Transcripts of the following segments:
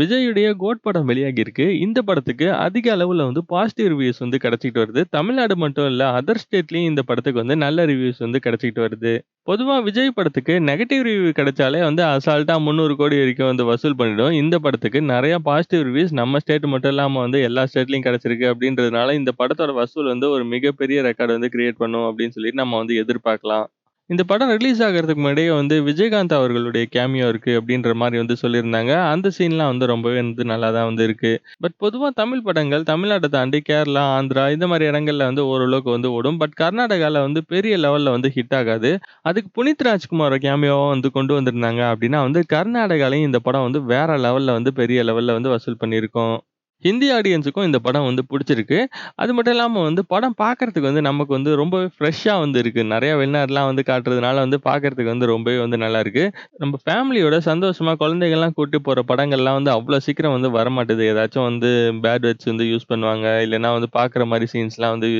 விஜயுடைய கோட் படம் வெளியாகியிருக்கு. இந்த படத்துக்கு அதிக அளவில் வந்து பாசிட்டிவ் ரிவ்யூஸ் வந்து கிடைச்சுக்கிட்டு வருது. தமிழ்நாடு மட்டும் இல்லை அதர் ஸ்டேட்லையும் இந்த படத்துக்கு வந்து நல்ல ரிவ்யூஸ் வந்து கிடைச்சுக்கிட்டு வருது. பொதுவாக விஜய் படத்துக்கு நெகட்டிவ் ரிவ்யூ கிடைச்சாலே வந்து அசால்ட்டாக முந்நூறு கோடி வரைக்கும் வந்து வசூல் பண்ணிடும். இந்த படத்துக்கு நிறையா பாசிட்டிவ் ரிவ்யூஸ் நம்ம ஸ்டேட் மட்டும் இல்லாமல் வந்து எல்லா ஸ்டேட்லையும் கிடைச்சிருக்கு அப்படின்றதுனால, இந்த படத்தோட வசூல் வந்து ஒரு மிகப்பெரிய ரெக்கார்ட் வந்து கிரியேட் பண்ணும் அப்படின்னு சொல்லி நம்ம வந்து எதிர்பார்க்கலாம். இந்த படம் ரிலீஸ் ஆகிறதுக்கு முன்னாடியே வந்து விஜயகாந்த் அவர்களுடைய கேமியோ இருக்கு அப்படின்ற மாதிரி வந்து சொல்லியிருந்தாங்க. அந்த சீன்லாம் வந்து ரொம்பவே வந்து நல்லா தான் வந்து இருக்கு. பட் பொதுவாக தமிழ் படங்கள் தமிழ்நாட்டை தாண்டி கேரளா, ஆந்திரா இந்த மாதிரி இடங்கள்ல வந்து ஓரளவுக்கு வந்து ஓடும். பட் கர்நாடகாவில் வந்து பெரிய லெவலில் வந்து ஹிட் ஆகாது. அதுக்கு புனித் ராஜ்குமார கேமியோவை வந்து கொண்டு வந்திருந்தாங்க அப்படின்னா வந்து கர்நாடகாலையும் இந்த படம் வந்து வேற லெவலில் வந்து பெரிய லெவலில் வந்து வசூல் பண்ணியிருக்கோம் ஹிந்தி ஆடியன்ஸுக்கும் இந்த படம் வந்து பிடிச்சிருக்கு அது மட்டும் இல்லாமல் வந்து படம் பார்க்கறதுக்கு வந்து நமக்கு வந்து ரொம்பவே ஃப்ரெஷ்ஷாக வந்து இருக்குது நிறையா வெளிநாடுலாம் வந்து காட்டுறதுனால வந்து பார்க்கறதுக்கு வந்து ரொம்பவே வந்து நல்லாயிருக்கு. நம்ம ஃபேமிலியோட சந்தோஷமாக குழந்தைகள்லாம் கூட்டி போகிற படங்கள்லாம் வந்து அவ்வளோ சீக்கிரம் வந்து வரமாட்டேது ஏதாச்சும் வந்து பேட் வெட்ஸ் வந்து யூஸ் பண்ணுவாங்க. இல்லைன்னா வந்து பார்க்குற மாதிரி சீன்ஸ்லாம் வந்து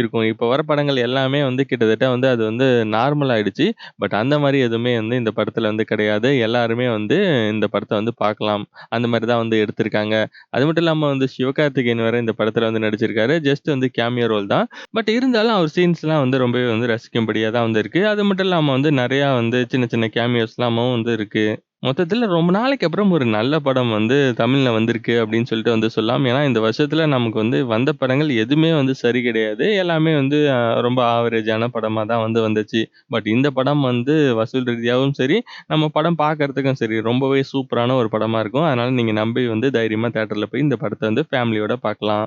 இருக்கும். இப்போ வர படங்கள் எல்லாமே வந்து கிட்டத்தட்ட வந்து அது வந்து நார்மல் ஆயிடுச்சு. பட் அந்த மாதிரி எதுவுமே வந்து இந்த படத்தில் வந்து கிடையாது. எல்லாருமே வந்து இந்த படத்தை வந்து பார்க்கலாம். அந்த மாதிரி தான் வந்து எடுத்திருக்காங்க. அது மட்டும் இல்லாமல் வந்து சிவகார்த்திகேயன் வர இந்த படத்துல வந்து நடிச்சிருக்காரு. ஜஸ்ட் வந்து கேமியோ ரோல் தான். பட் இருந்தாலும் அவர் சீன்ஸ்லாம் வந்து ரொம்பவே வந்து ரசிக்கும்படியாக தான் வந்து இருக்கு. அது மட்டும் இல்லாமல் வந்து நிறையா வந்து சின்ன சின்ன கேமியோஸ்லாமும் வந்து இருக்கு. மொத்தத்தில் ரொம்ப நாளைக்கு அப்புறம் ஒரு நல்ல படம் வந்து தமிழில் வந்திருக்கு அப்படின்னு சொல்லிட்டு வந்து சொல்லலாம். ஏன்னா இந்த வருஷத்தில் நமக்கு வந்து வந்த படங்கள் எதுவுமே வந்து சரி கிடையாது. எல்லாமே வந்து ரொம்ப ஆவரேஜான படமாக தான் வந்து வந்துச்சு. பட் இந்த படம் வந்து வசூல் ரீதியாகவும் சரி, நம்ம படம் பார்க்கறதுக்கும் சரி ரொம்பவே சூப்பரான ஒரு படமாக இருக்கும். அதனால் நீங்கள் நம்பி வந்து தைரியமாக தேட்டரில் போய் இந்த படத்தை வந்து ஃபேமிலியோட பார்க்கலாம்.